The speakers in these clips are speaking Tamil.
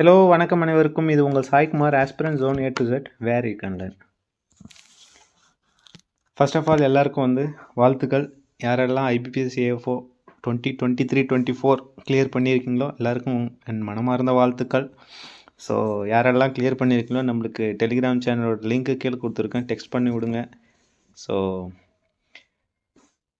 ஹலோ வணக்கம் அனைவருக்கும். இது உங்கள் Saikumar aspirant zone A to Z where you can learn first of all எல்லாருக்கும் வந்து வாழ்த்துக்கள். யாரெல்லாம் IBPS AFO twenty twenty three twenty four clear பண்ணியிருக்கீங்களோ எல்லாருக்கும் என் மனமார்ந்த வாழ்த்துக்கள். ஸோ யாரெல்லாம் கிளியர் பண்ணியிருக்கீங்களோ நம்மளுக்கு டெலிகிராம் சேனலோட லிங்க்கு கீழே கொடுத்துருக்கேன். டெக்ஸ்ட் பண்ணி விடுங்க. ஸோ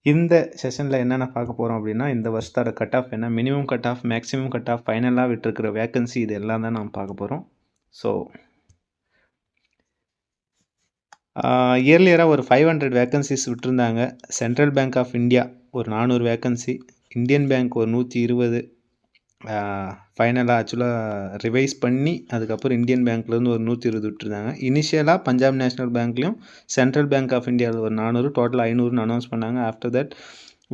இந்த செஷனில் என்னென்ன பார்க்க போகிறோம் அப்படின்னா இந்த வருஷத்தோட கட் ஆஃப் என்ன? Minimum cut off maximum cut off ஃபைனலாக விட்டுருக்கிற வேக்கன்சி இது எல்லாம் தான் நாம் பார்க்க போகிறோம் ஸோ இயர்லியராக ஒரு ஃபைவ் ஹண்ட்ரட் வேக்கன்சிஸ் விட்டுருந்தாங்க. சென்ட்ரல் பேங்க் ஆஃப் இந்தியா ஒரு நானூறு வேக்கன்சி இந்தியன் பேங்க் ஒரு நூற்றி இருபது. ஃபைனலாக ஆக்சுவலாக ரிவைஸ் பண்ணி அதுக்கப்புறம் இந்தியன் பேங்க்லேருந்து ஒரு நூற்றி இருபது விட்டுருந்தாங்க. இனிஷியலாக பஞ்சாப் நேஷ்னல் பேங்க்லேயும் சென்ட்ரல் பேங்க் ஆஃப் இந்தியாவில் ஒரு நானூறு டோட்டல் ஐநூறுன்னு அனௌன்ஸ் பண்ணாங்க. ஆஃப்டர் தட்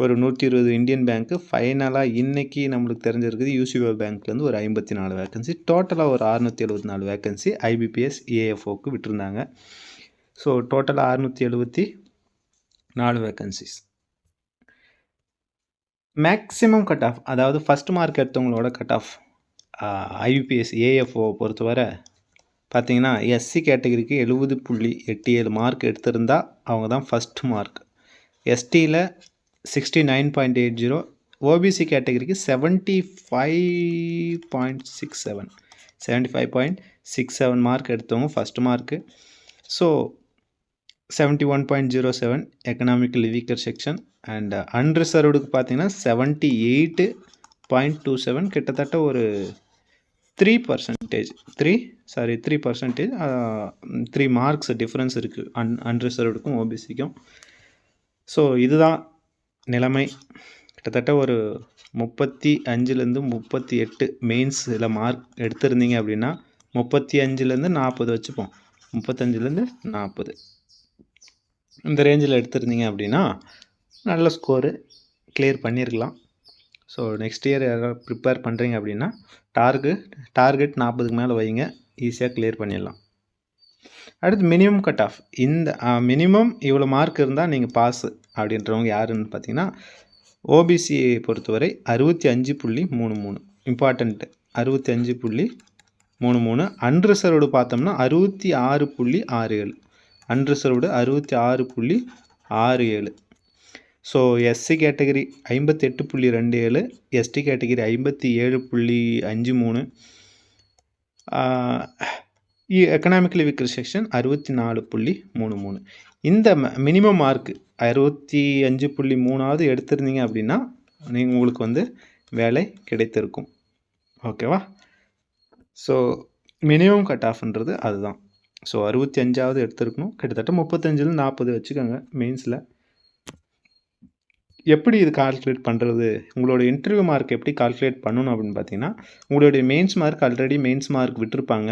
ஒரு நூற்றி இருபது இந்தியன் பேங்க்கு ஃபைனலாக இன்றைக்கி நம்மளுக்கு தெரிஞ்சிருக்குது யூசிஓ பேங்க்லேருந்து ஒரு ஐம்பத்தி நாலு வேக்கன்சி டோட்டலாக ஒரு அறுநூற்றி எழுபத்தி நாலு வேக்கன்சி ஐபிபிஎஸ் ஏஎஃப்ஓக்கு விட்டுருந்தாங்க. ஸோ டோட்டலாக அறுநூற்றி எழுபத்தி நாலு வேக்கன்சிஸ் மேக்ஸிமம் கட் ஆஃப் அதாவது ஃபஸ்ட் மார்க் எடுத்தவங்களோட கட் ஆஃப் ஐபிஎஸ் ஏஎஃப்ஓ பொறுத்தவரை பார்த்தீங்கன்னா எஸ்சி கேட்டகரிக்கு எழுபது புள்ளி எட்டு ஏழு மார்க் எடுத்திருந்தால் அவங்க தான் first mark எஸ்டியில் sixty nine point eight zero OBC கேட்டகரிக்கு seventy five point six seven seventy five point six seven mark எடுத்தவங்க first mark so seventy one point zero seven economically weaker section and அன்ரிசர்வ்டுக்கு பார்த்தீங்கன்னா seventy eight point two seven கிட்டத்தட்ட ஒரு three percentage three sorry three percentage three marks difference இருக்குது அன் அன்ரிசர்வ்டுக்கும் ஓபிசிக்கும் ஸோ இதுதான் நிலைமை. கிட்டத்தட்ட ஒரு முப்பத்தி அஞ்சுலேருந்து முப்பத்தி எட்டு மெயின்ஸில் மார்க் எடுத்திருந்தீங்க அப்படின்னா முப்பத்தி அஞ்சுலேருந்து நாற்பது வச்சுப்போம். முப்பத்தஞ்சுலேருந்து நாற்பது. இந்த ரேஞ்சில் எடுத்திருந்தீங்க அப்படின்னா நல்ல ஸ்கோரு கிளியர் பண்ணியிருக்கலாம் ஸோ நெக்ஸ்ட் இயர் யாராவது ப்ரிப்பேர் பண்ணுறீங்க அப்படின்னா டார்கெட் டார்கெட் நாற்பதுக்கு மேலே வைங்க. ஈஸியாக கிளியர் பண்ணிடலாம். அடுத்து மினிமம் கட் ஆஃப் இந்த மினிமம் இவ்வளோ மார்க் இருந்தால் நீங்கள் பாஸு அப்படின்றவங்க யாருன்னு பார்த்தீங்கன்னா ஓபிசியை பொறுத்தவரை அறுபத்தி அஞ்சு புள்ளி மூணு மூணு. இம்பார்ட்டண்ட்டு அறுபத்தி அஞ்சு புள்ளி மூணு மூணு. அன்ரிசர்வ்டு பார்த்தோம்னா அறுபத்தி ஆறு புள்ளி ஆறு ஏழு. அன்ரிசர்வ்டு அறுபத்தி ஆறு புள்ளி ஆறு ஏழு. ஸோ எஸ்சி கேட்டகரி ஐம்பத்தெட்டு புள்ளி ரெண்டு ஏழு எஸ்டி கேட்டகரி ஐம்பத்தி ஏழு புள்ளி அஞ்சு மூணு. எக்கனாமிக்கலி வீக்கர் செக்ஷன் அறுபத்தி நாலு புள்ளி மூணு மூணு. இந்த மினிமம் மார்க்கு அறுபத்தி அஞ்சு புள்ளி மூணாவது எடுத்திருந்தீங்க அப்படின்னா நீங்கள் உங்களுக்கு வந்து வேலை கிடைத்திருக்கும். ஓகேவா ஸோ மினிமம் கட் ஆஃப்ன்றது அதுதான். ஸோ அறுபத்தி அஞ்சாவது எடுத்திருக்கணும். கிட்டத்தட்ட முப்பத்தஞ்சில் நாற்பது வச்சுக்கோங்க மெயின்ஸில் எப்படி இது கால்குலேட் பண்ணுறது உங்களோட இன்டர்வியூ மார்க் எப்படி கால்குலேட் பண்ணணும் அப்படின்னு பார்த்தீங்கன்னா உங்களுடைய mains mark already mains mark விட்டுருப்பாங்க.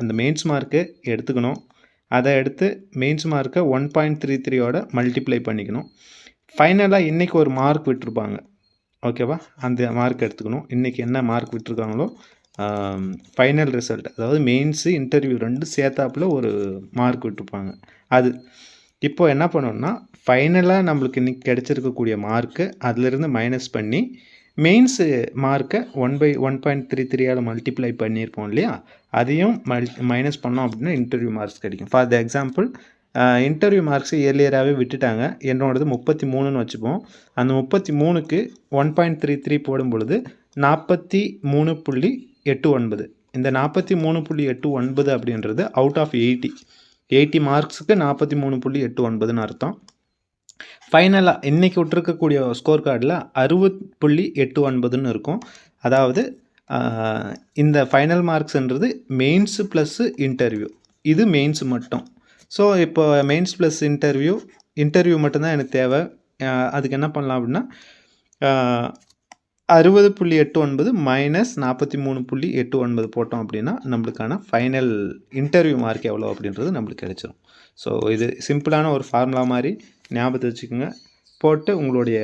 அந்த மெயின்ஸ் மார்க்கு எடுத்துக்கணும். அதை எடுத்து மெயின்ஸ் மார்க்கை ஒன் பாயிண்ட் த்ரீ த்ரீயோட மல்டிப்ளை பண்ணிக்கணும். ஃபைனலாக இன்றைக்கி ஒரு மார்க் விட்டுருப்பாங்க. ஓகேவா அந்த மார்க் எடுத்துக்கணும். இன்றைக்கி என்ன மார்க் விட்டுருக்காங்களோ ஃபைனல் ரிசல்ட் அதாவது மெயின்ஸு இன்டர்வியூ ரெண்டு சேர்த்தாப்பில் ஒரு மார்க் விட்டுருப்பாங்க. அது இப்போ என்ன பண்ணணும்னா ஃபைனலாக நம்மளுக்கு இன்றைக்கி கிடச்சிருக்கக்கூடிய மார்க்கு அதிலிருந்து மைனஸ் பண்ணி மெயின்ஸு மார்க்கை one by one point three த்ரீயால் multiply பண்ணியிருப்போம் இல்லையா? அதையும் மல் மைனஸ் பண்ணோம் அப்படின்னா இன்டர்வியூ மார்க்ஸ் கிடைக்கும். For the example interview marks இயர்லியராகவே விட்டுட்டாங்க. என்னோடது முப்பத்தி மூணுன்னு வச்சுப்போம். அந்த முப்பத்தி மூணுக்கு ஒன் பாயிண்ட் த்ரீ த்ரீ போடும் பொழுது நாற்பத்தி மூணு புள்ளி எட்டு ஒன்பது. இந்த நாற்பத்தி மூணு புள்ளி எட்டு ஒன்பது அப்படின்றது அவுட் ஆஃப் எயிட்டி எயிட்டி மார்க்ஸுக்கு நாற்பத்தி மூணு புள்ளி எட்டு ஒன்பதுன்னு அர்த்தம். ஃபைனலாக இன்றைக்கி விட்டுருக்கக்கூடிய ஸ்கோர் கார்டில் அறுபது புள்ளி எட்டு ஒன்பதுன்னு இருக்கும். அதாவது இந்த ஃபைனல் மார்க்ஸ்ன்றது மெயின்ஸு ப்ளஸ்ஸு இன்டர்வியூ இது மெயின்ஸ் மட்டும். ஸோ இப்போ மெயின்ஸ் ப்ளஸ் இன்டர்வியூ இன்டர்வியூ மட்டும்தான் எனக்கு தேவை. அதுக்கு என்ன பண்ணலாம் அப்படின்னா அறுபது புள்ளி எட்டு ஒன்பது மைனஸ் நாற்பத்தி மூணு புள்ளி எட்டு ஒன்பது போட்டோம் அப்படின்னா நம்மளுக்கான ஃபைனல் இன்டர்வியூ மார்க் எவ்வளோ அப்படின்றது நம்மளுக்கு கிடைச்சிரும். ஸோ இது சிம்பிளான ஒரு ஃபார்முலா மாதிரி ஞாபகத்தை வச்சுக்கோங்க. போட்டு உங்களுடைய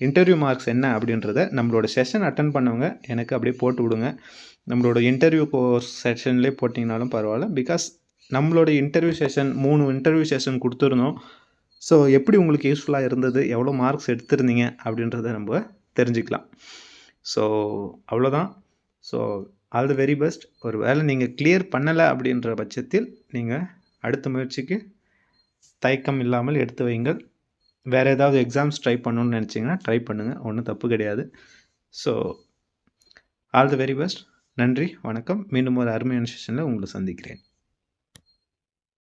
இன்டர்வியூ மார்க்ஸ் என்ன அப்படின்றத நம்மளோட செஷன் அட்டன் பண்ணவங்க எனக்கு அப்படியே போட்டு விடுங்க. நம்மளோட இன்டர்வியூ கோர்ஸ் செஷன்லேயே போட்டிங்கனாலும் பரவாயில்ல. பிகாஸ் நம்மளோட இன்டர்வியூ செஷன் மூணு இன்டர்வியூ செஷன் கொடுத்துருந்தோம். ஸோ எப்படி உங்களுக்கு யூஸ்ஃபுல்லாக இருந்தது? எவ்வளோ மார்க்ஸ் எடுத்திருந்தீங்க அப்படின்றத நம்ம தெரிஞ்சுக்கலாம். ஸோ அவ்வளோதான் so all the very best ஒரு வேளை நீங்கள் கிளியர் பண்ணலை அப்படின்ற பட்சத்தில் நீங்கள் அடுத்த முயற்சிக்கு தயக்கம் இல்லாமல் எடுத்து வைங்கள் வேறு ஏதாவது எக்ஸாம்ஸ் ட்ரை பண்ணணும்னு நினச்சிங்கன்னா ட்ரை பண்ணுங்கள் ஒன்றும் தப்பு கிடையாது. So all the very best நன்றி வணக்கம். மீண்டும் ஒரு அருமையான செஷனில் உங்களை சந்திக்கிறேன்.